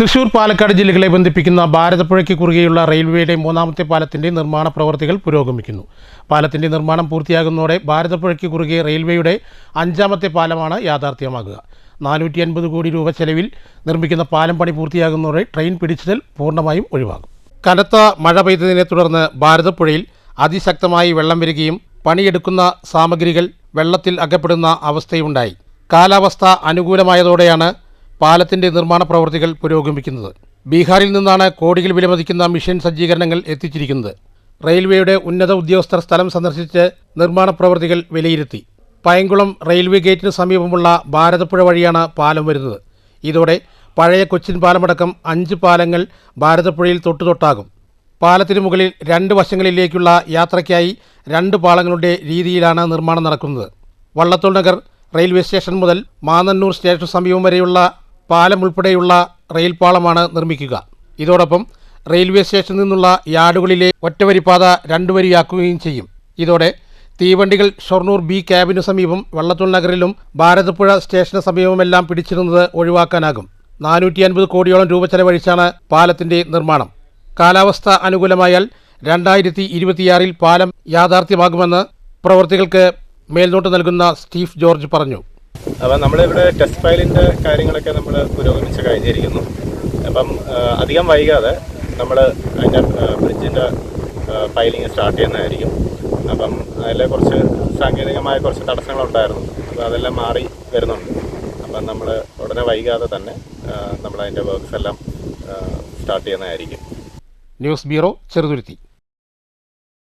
തൃശൂർ പാലക്കാട് ജില്ലകളെ ബന്ധിപ്പിക്കുന്ന ഭാരതപ്പുഴയ്ക്ക് കുറുകെയുള്ള റെയിൽവേയുടെ മൂന്നാമത്തെ പാലത്തിന്റെ നിർമ്മാണ പ്രവർത്തികൾ പുരോഗമിക്കുന്നു. പാലത്തിന്റെ നിർമ്മാണം പൂർത്തിയാകുന്നതോടെ ഭാരതപ്പുഴയ്ക്ക് കുറുകെ റെയിൽവേയുടെ അഞ്ചാമത്തെ പാലമാണ് യാഥാർത്ഥ്യമാകുക. നാനൂറ്റി അൻപത് കോടി രൂപ ചെലവിൽ നിർമ്മിക്കുന്ന പാലം പണി പൂർത്തിയാകുന്നതോടെ ട്രെയിൻ പിടിച്ചിടൽ പൂർണമായും ഒഴിവാകും. കനത്ത മഴ പെയ്തതിനെ തുടർന്ന് ഭാരതപ്പുഴയിൽ അതിശക്തമായി വെള്ളം വരികയും പണിയെടുക്കുന്ന സാമഗ്രികൾ വെള്ളത്തിൽ അകപ്പെടുന്ന അവസ്ഥയുണ്ടായി കാലാവസ്ഥ അനുകൂലമായതോടെയാണ് പാലത്തിന്റെ നിർമ്മാണ പ്രവൃത്തികൾ പുരോഗമിക്കുന്നത്. ബീഹാറിൽ നിന്നാണ് കോടികൾ വിലമതിക്കുന്ന മിഷൻ സജ്ജീകരണങ്ങൾ എത്തിച്ചിരിക്കുന്നത്. റെയിൽവേയുടെ ഉന്നത ഉദ്യോഗസ്ഥർ സ്ഥലം സന്ദർശിച്ച് നിർമ്മാണ പ്രവൃത്തികൾ വിലയിരുത്തി. പയങ്കുളം റെയിൽവേ ഗേറ്റിന് സമീപമുള്ള ഭാരതപ്പുഴ വഴിയാണ് പാലം വരുന്നത്. ഇതോടെ പഴയ കൊച്ചിൻ പാലമടക്കം അഞ്ച് പാലങ്ങൾ ഭാരതപ്പുഴയിൽ തൊട്ടുതൊട്ടാകും. പാലത്തിന് മുകളിൽ രണ്ട് വശങ്ങളിലേക്കുള്ള യാത്രയ്ക്കായി രണ്ട് പാളങ്ങളുടെ രീതിയിലാണ് നിർമ്മാണം നടക്കുന്നത്. വള്ളത്തോൾ നഗർ റെയിൽവേ സ്റ്റേഷൻ മുതൽ മാനന്നൂർ സ്റ്റേഷന് സമീപം വരെയുള്ള പാലം ഉൾപ്പെടെയുള്ള റെയിൽ പാളമാണ് നിർമ്മിക്കുക. ഇതോടൊപ്പം റെയിൽവേ സ്റ്റേഷനിൽ നിന്നുള്ള യാർഡുകളിലെ ഒറ്റവരിപ്പാത രണ്ടുവരിയാക്കുകയും ചെയ്യും. ഇതോടെ തീവണ്ടികൾ ഷൊർണൂർ ബി ക്യാബിനു സമീപം വള്ളത്തോൾ നഗറിലും ഭാരതപ്പുഴ സ്റ്റേഷന് സമീപമെല്ലാം പിടിച്ചിരുന്നത് ഒഴിവാക്കാനാകും. നാനൂറ്റി അൻപത് കോടിയോളം രൂപ ചെലവഴിച്ചാണ് പാലത്തിന്റെ നിർമ്മാണം. കാലാവസ്ഥ അനുകൂലമായാൽ രണ്ടായിരത്തി ഇരുപത്തിയാറിൽ പാലം യാഥാർത്ഥ്യമാകുമെന്ന് പ്രവർത്തികൾക്ക് മേൽനോട്ട് നൽകുന്ന സ്റ്റീഫ് ജോർജ് പറഞ്ഞു. അപ്പം നമ്മളിവിടെ ടെസ്റ്റ് ഫയലിന്റെ കാര്യങ്ങളൊക്കെ നമ്മൾ പുരോഗമിച്ച് കഴിഞ്ഞിരിക്കുന്നു. അപ്പം അധികം വൈകാതെ നമ്മൾ അതിന്റെ ബ്രിഡ്ജിന്റെ ഫയലിംഗ് സ്റ്റാർട്ട് ചെയ്യുന്നതായിരിക്കും. അപ്പം അതിലെ കുറച്ച് സാങ്കേതികമായ കുറച്ച് തടസ്സങ്ങളുണ്ടായിരുന്നു. അപ്പോൾ അതെല്ലാം മാറി വരുന്നുണ്ട്. അപ്പം നമ്മൾ ഉടനെ വൈകാതെ തന്നെ നമ്മൾ അതിന്റെ വർക്ക്സ് എല്ലാം സ്റ്റാർട്ട് ചെയ്യുന്നതായിരിക്കും. News bureau Cheruthuruthy.